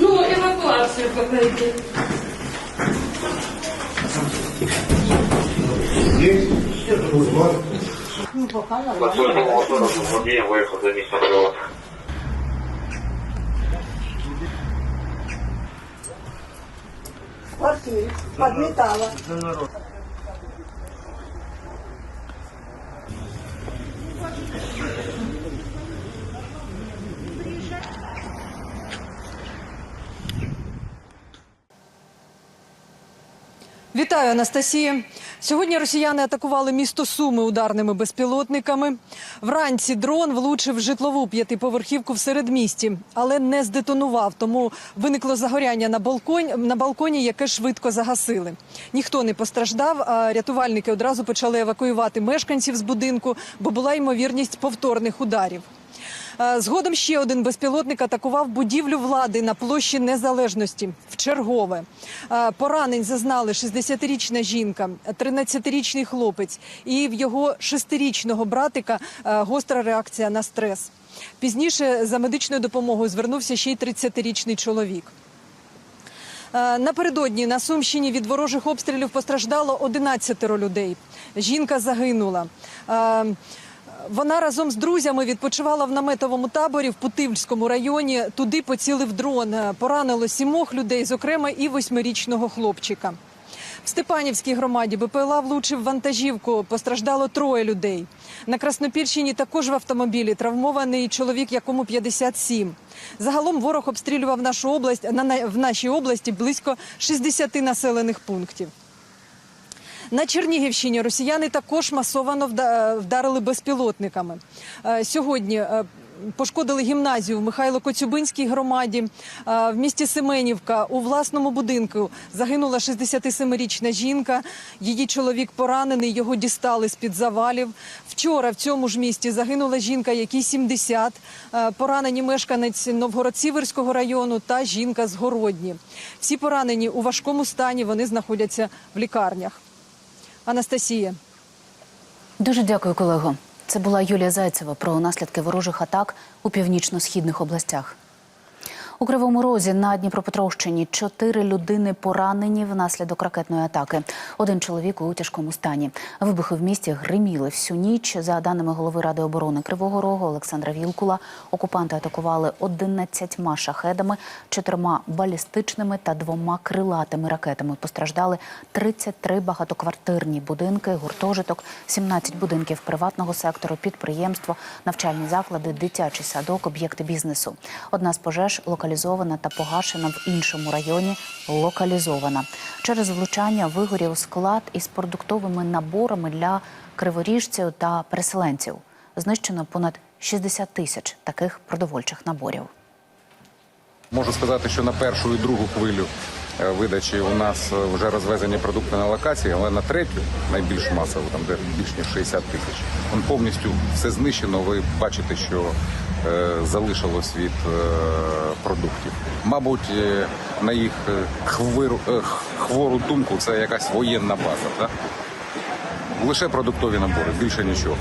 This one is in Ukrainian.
Ну, эвакуация пока идет. Послужного мотора з водієм виїхав за місцем прильоту. квартиры, подметала. Вітаю, Анастасія. Сьогодні росіяни атакували місто Суми ударними безпілотниками. Вранці дрон влучив житлову п'ятиповерхівку в середмісті, але не здетонував. Тому виникло загоряння на балконі, на балконі, яке швидко загасили. Ніхто не постраждав. А рятувальники одразу почали евакуювати мешканців з будинку, бо була ймовірність повторних ударів. Е, Згодом ще один безпілотник атакував будівлю влади на площі Незалежності в чергове. Е, Поранень зазнали 60-річна жінка, 13-річний хлопець і в його 6-річного братика е, гостра реакція на стрес. Пізніше за медичною допомогою звернувся ще й 30-річний чоловік. Напередодні на Сумщині від ворожих обстрілів постраждало 11 людей. Жінка загинула. Вона разом з друзями відпочивала в наметовому таборі в Путивльському районі. Туди поцілив дрон. Поранило сімох людей, зокрема і восьмирічного хлопчика. В Степанівській громаді БПЛА влучив вантажівку. Постраждало троє людей. На Краснопільщині також в автомобілі травмований чоловік, якому 57. Загалом ворог обстрілював нашу область в нашій області близько 60 населених пунктів. На Чернігівщині росіяни також масовано вдарили безпілотниками. Е, Сьогодні е, пошкодили гімназію в Михайло Коцюбинській громаді. Е, В місті Семенівка у власному будинку загинула 67-річна жінка. Її чоловік поранений, його дістали з-під завалів. Вчора в цьому ж місті загинула жінка, якій 70, е, поранені мешканець Новгород-Сіверського району та жінка з Городні. Всі поранені у важкому стані, вони знаходяться в лікарнях. Анастасія. Дуже дякую, колего. Це була Юлія Зайцева про наслідки ворожих атак у північно-східних областях. У Кривому Розі на Дніпропетровщині чотири людини поранені внаслідок ракетної атаки. Один чоловік у тяжкому стані. Вибухи в місті гриміли всю ніч. За даними голови ради оборони Кривого Рогу Олександра Вілкула, окупанти атакували 11 шахедами, чотирма балістичними та двома крилатими ракетами. Постраждали 33 багатоквартирні будинки, гуртожиток, 17 будинків приватного сектору, підприємство, навчальні заклади, дитячий садок, об'єкти бізнесу. Одна з пожеж локалізована та погашена в іншому районі. Локалізована через влучання вигорів склад із продуктовими наборами для криворіжців та переселенців. Знищено понад 60 тисяч таких продовольчих наборів. Можу сказати, що на першу і другу хвилю е, видачі у нас е, вже розвезені продукти на локації, але на третю, найбільш масову, там де більш ніж 60 тисяч, он повністю все знищено. Ви бачите, що залишилось від е, продуктів. Мабуть, е, на їх е, хвиру, е, хвору думку це якась воєнна база. Так? Лише продуктові набори, більше нічого.